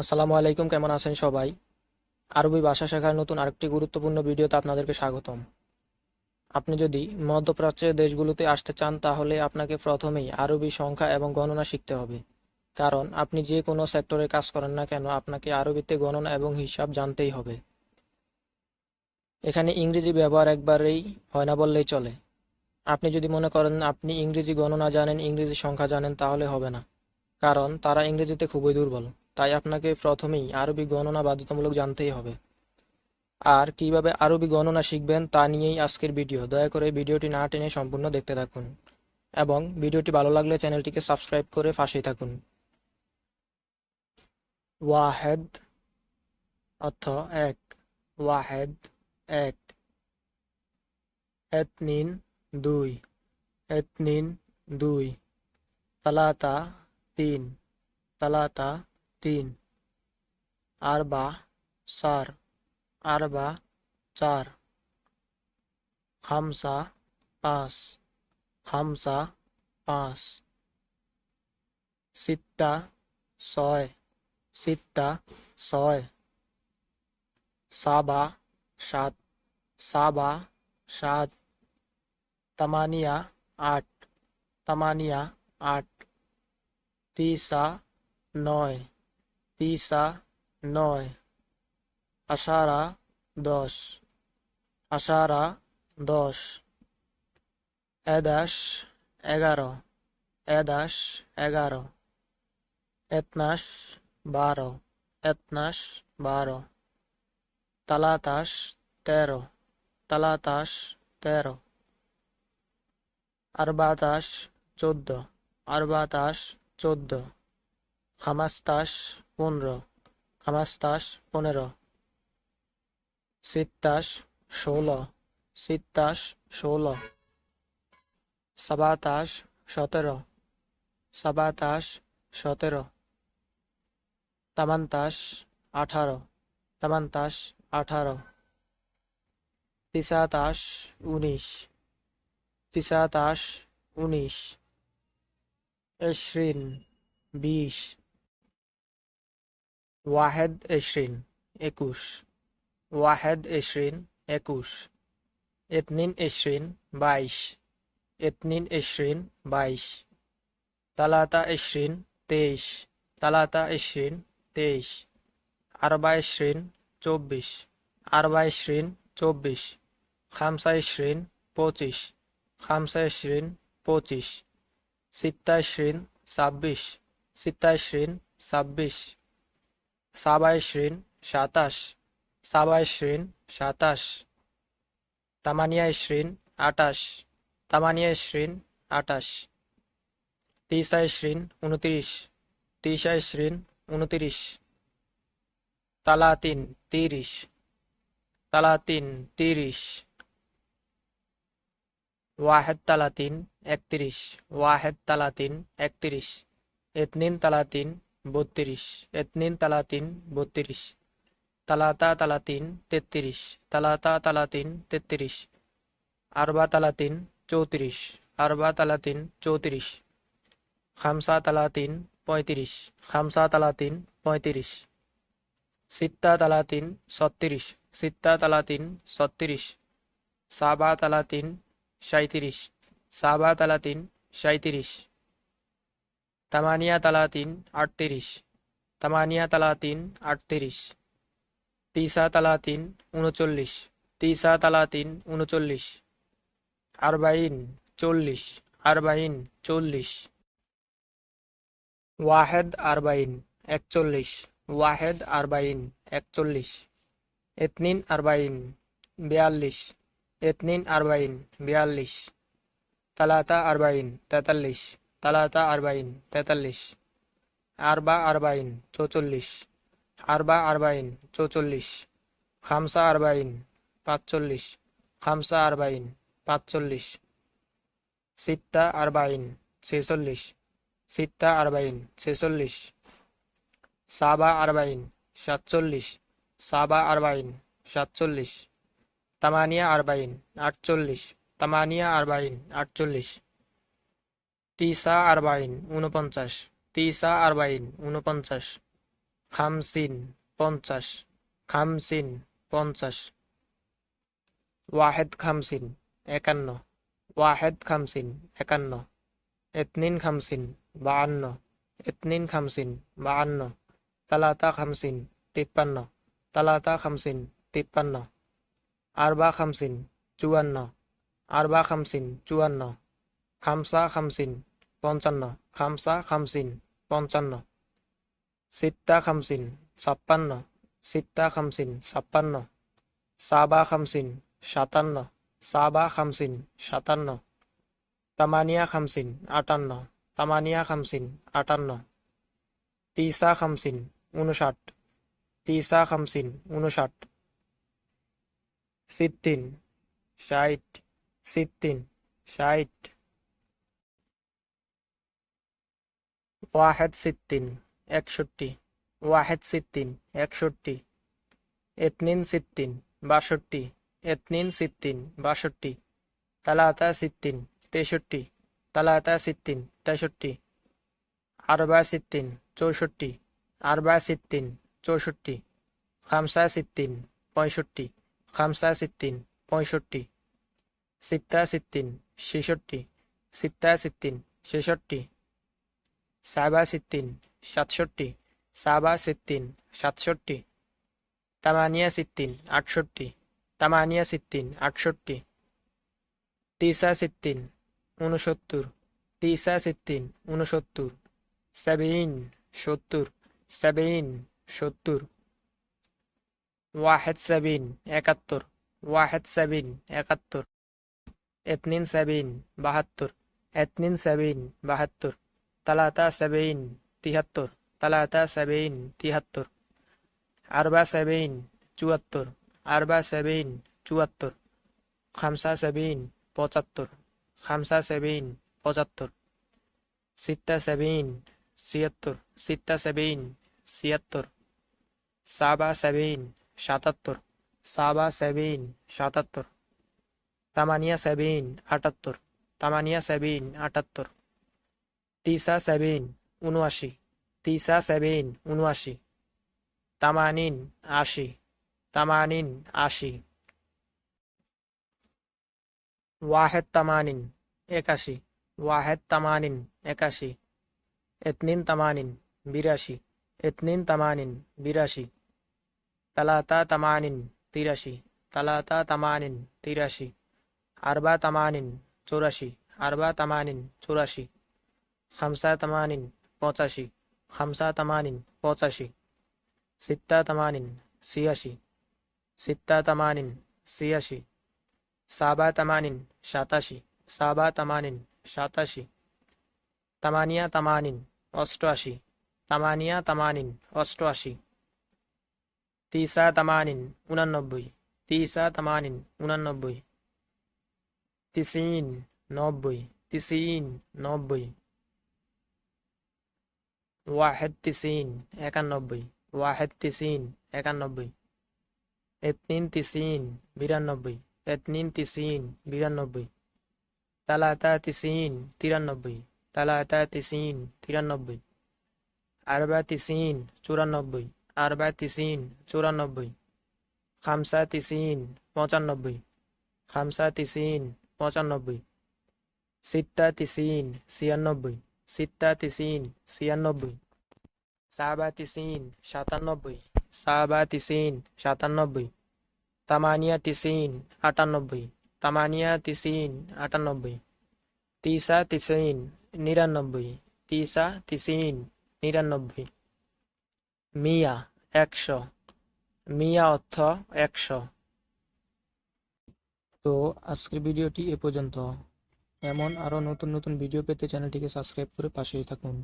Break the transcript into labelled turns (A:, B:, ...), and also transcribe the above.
A: আসসালামু আলাইকুম, কেমন আছেন সবাই? আরবি ভাষা শেখার নতুন আরেকটি গুরুত্বপূর্ণ ভিডিওতে আপনাদেরকে স্বাগতম। আপনি যদি মধ্যপ্রাচ্যের দেশগুলোতে আসতে চান, তাহলে আপনাকে প্রথমেই আরবি সংখ্যা এবং গণনা শিখতে হবে। কারণ আপনি যে কোনো সেক্টরে কাজ করেন না কেন, আপনাকে আরবিতে গণনা এবং হিসাব জানতেই হবে। এখানে ইংরেজি ব্যবহার একবারেই হয় না বললেই চলে। আপনি যদি মনে করেন আপনি ইংরেজি গণনা জানেন, ইংরেজি সংখ্যা জানেন, তাহলে হবে না। কারণ তারা ইংরেজিতে খুবই দুর্বল। তাই আপনাকে প্রথমেই আরবি গণনা বাধ্যতামূলক জানতেই হবে। আর কীভাবে আরবি গণনা শিখবেন তা নিয়েই আজকের ভিডিও। দয়া করে ভিডিওটি না টেনে সম্পূর্ণ দেখতে থাকুন এবং ভিডিওটি ভালো লাগলে চ্যানেলটিকে সাবস্ক্রাইব করে পাশেই থাকুন। ওয়াহেদ অর্থ এক। ওয়াহেদ এক। এতনিন দুই। এতনিন দুই। তালাতা তিন। তালাতা তিন আরবা চার আরবা চার খামসা পাঁচ খামসা পাঁচ সিত্তা ছয় সিত্তা ছয় সাবা সাত সাবা সাত তামানিয়া আট তামানিয়া আট তিসা নয় তিসা নয় আষাঢ়া দশ আষাঢ়া দশ এদাস এগারো এদাস এগারো এতনাস বারো এতনাস বারো তালাতাস তেরো তালাতাস তেরো আরবাতাস চোদ্দ আরবাতাস চোদ্দ খামাস্তাস পনেরো। খামাস্তাস পনেরো। সিত্তাস ষোলো। সিত্তাস ষোলো। সাবাতাস সতেরো। সাবাতাস সতেরো। তামান্তাস আঠারো। তামান্তাস আঠারো। তিসাতাস উনিশ। তিসাতাস উনিশ। এশরিন বিশ। ওয়াহেদ এশরিন, একুশ। ওয়াহেদ এশরিন, একুশ। এতনিন এশরিন, বাইশ। এতনিন এশরিন, বাইশ। তালাতা এশরিন, তেইশ। তালাতা এশরিন, তেইশ। আরবা এশরিন, চব্বিশ। আরবা এশরিন, চব্বিশ। খামসা এশরিন, পঁচিশ। খামসা এশরিন, পঁচিশ। সিত্তা এশরিন, ছাব্বিশ। সিত্তা এশরিন, ছাব্বিশ। সাবা সাতাশ সাবা সাতাশ তামানিয়া এশরিন আটাশ তামানিয়া এশরিন আটাশ তিসা এশরিন উনত্রিশ তিসা এশরিন উনত্রিশ, তালাতিন তিরিশ তালাতিন তিরিশ, ওয়াহেদ তালাতিন একত্রিশ, ওয়াহেদ তালাতিন একত্রিশ, এতনিন তালাতিন বত্রিশ, এতনিন তালাতিন বত্রিশ, তালাতা তালাতিন তেত্রিশ, তালাতা তালাতিন তেত্রিশ, আরবা তালাতিন চৌত্রিশ, আরবা তালাতিন চৌত্রিশ, খামসা তালাতিন পঁয়ত্রিশ, খামসা তালাতিন পঁয়ত্রিশ, সিত্তা তালাতিন ছত্রিশ, সিত্তা তালাতিন ছত্রিশ, সাবা তালাতিন সাঁত্রিশ সাবা তালাতিন সাঁত্রিশ তামানিয়া তালাতিন, আটত্রিশ। তামানিয়া তালাতিন, আটত্রিশ। তিসা তালাতিন, উনচল্লিশ। তিসা তালাতিন, উনচল্লিশ। আরবাইন, চল্লিশ। আরবাইন, চল্লিশ। ওয়াহেদ, আরবাইন, একচল্লিশ। ওয়াহেদ, আরবাইন, একচল্লিশ। এতনিন, আরবাইন, বিয়াল্লিশ। এতনিন, আরবাইন, বিয়াল্লিশ। তালাতা, আরবাইন, তেতাল্লিশ। তালাতা আরবাইন, তেতাল্লিশ। আরবা আরবাইন, চৌচল্লিশ। আরবা আরবাইন, চৌচল্লিশ। খামসা আরবাইন, পাঁচচল্লিশ। খামসা আরবাইন, পাঁচচল্লিশ। সিত্তা আরবাইন, ছেচল্লিশ। সিত্তা আরবাইন, ছেচল্লিশ। সাবা আরবাইন, সাতচল্লিশ। সাবা আরবাইন, সাতচল্লিশ। তামানিয়া আরবাইন, আটচল্লিশ। তামানিয়া আরবাইন, আটচল্লিশ। তিসা আরবাইন উনপঞ্চাশ তিসা আরবাইন উনপঞ্চাশ খামসিন, পঞ্চাশ। খামসিন, পঞ্চাশ। ওয়াহেদ খামসিন, একান্ন। ওয়াহেদ খামসিন, একান্ন। এতনিন খামসিন, বাহান্ন। এতনিন খামসিন, বাহান্ন। তালাতা খামসিন, তিপ্পান্ন। তালাতা খামসিন, তিপ্পান্ন। আরবা খামসিন, চুয়ান্ন। আরবা খামসিন, চুয়ান্ন। খামসা খামসিন পঞ্চান্ন, খামসা, খামসিন, পঞ্চান্ন। সিত্তা, খামসিন, ছাপ্পান্ন। সিত্তা, খামসিন, ছাপ্পান্ন। সাবা, খামসিন, সাতান্ন। সাবা, খামসিন, সাতান্ন। তামানিয়া, খামসিন, আটান্ন। তামানিয়া, খামসিন, আটান্ন। তিসা, খামসিন উনষাট তিসা, খামসিন উনষাট সিদ্দিন ষাট। সিদ্দিন ষাট। ওয়াহেদ সিদ্দিন, একষট্টি। ওয়াহেদ সিদ্দিন, একষট্টি। এতনিন সিদ্দিন, বাষট্টি। এতনিন সিদ্দিন, বাষট্টি। তালাতা সিদ্দিন, তেষট্টি। তালাতা সিদ্দিন, তেষট্টি। আরবা সিদ্দিন, চৌষট্টি। আরবা সিদ্দিন, চৌষট্টি। খামসা সিদ্দিন, পঁয়ষট্টি। খামসা সিদ্দিন, পঁয়ষট্টি। সিত্তা সিদ্দিন, ছেষট্টি। সিত্তা সিদ্দিন, ছেষট্টি। সাবা সিদ্দিন সাতষট্টি। সাবা সিদ্দিন সাতষট্টি। তামানিয়া সিদ্দিন আটষট্টি। তামানিয়া সিদ্দিন আটষট্টি। তিসা সিদ্দিন উনসত্তর তিসা সিদ্দিন উনসত্তর সেভেইন সত্তর। সেভেইন সত্তর। ওয়াহেদ সেবিন, একাত্তর। ওয়াহেদ সেবিন, একাত্তর। এতনিন সেবিন, বাহাত্তর। এতনিন সেবিন, বাহাত্তর। তালাতা সেবেইন তিহাত্তর, তালাতা সেবেইন তিহাত্তর, আরবা সেবেইন চুয়াত্তর, আরবা সেবেইন চুয়াত্তর, খামসা সেবেইন পঁচাত্তর, খামসা সেবেইন পঁচাত্তর, সিত্তা সেবেইন ছিয়াত্তর, সিত্তা সেবেইন ছিয়াত্তর, সাবা সেবেইন সাতাত্তর, সাবা সেবেইন সাতাত্তর, তামানিয়া সেবেইন আটাত্তর, তামানিয়া সেবেইন আটাত্তর। তিসা সেবেন উনআশি তিসা সেবেন উনআশি তামানিন, আশি। তামানিন, আশি। ওয়াহেদ তামানিন, একাশি। ওয়াহেদ তামানিন, একাশি। এতনিন তামানিন, বিরাশি। এতনিন তামানিন, বিরাশি। তালাতা তামানিন, তিরাশি। তালাতা তামানিন, তিরাশি। আরবা তামানিন, চৌরাশি। আরবা তামানিন, চৌরাশি। খামসা তামানিন পঁচাশি। খামসা তামানিন পঁচাশি। সিত্তা তামানিন ছিয়াশি। সিত্তা তামানিন ছিয়াশি। সাবা তামানিন সাতাশি। সাবা তামানিন সাতাশি। তামানিয়া তামানিন অষ্টআশি। তামানিয়া তামানিন অষ্টআশি। তিসা তামানিন উনানব্বই তিসা তামানিন উনানব্বই তিসিন, নব্বই। তিসিন, নব্বই। ওয়াহেদ তিসিন, একানব্বই। ওয়াহেদ তিসিন, একানব্বই। এতনিন তিসিন, বিরানব্বই। এতনিন তিসিন, বিরানব্বই। তালাতা তিসিন, তিরানব্বই। তালাতা তিসিন, তিরানব্বই। আরবা তিসিন, চুরানব্বই। আরবা তিসিন, চুরানব্বই। খামসা তিসিন, পঁচানব্বই। খামসা তিসিন, পঁচানব্বই। সিত্তা তিসিন, ছিয়ানব্বই। সিত্তা তিসিন ছিয়ানব্বই সাবা তিসিন সাতানব্বই সাবা তিসিন সাতানব্বই তামানিয়া তিসিন আটানব্বই তামানিয়া তিসিন আটানব্বই তিসা তিসিন নিরানব্বই তিসা তিসিন নিরানব্বই মিয়া একশো মিয়া অর্থ একশো তো আজকের ভিডিওটি এ পর্যন্ত। এমন আরও নতুন নতুন ভিডিও পেতে চ্যানেলটিকে সাবস্ক্রাইব করে পাশেই থাকুন।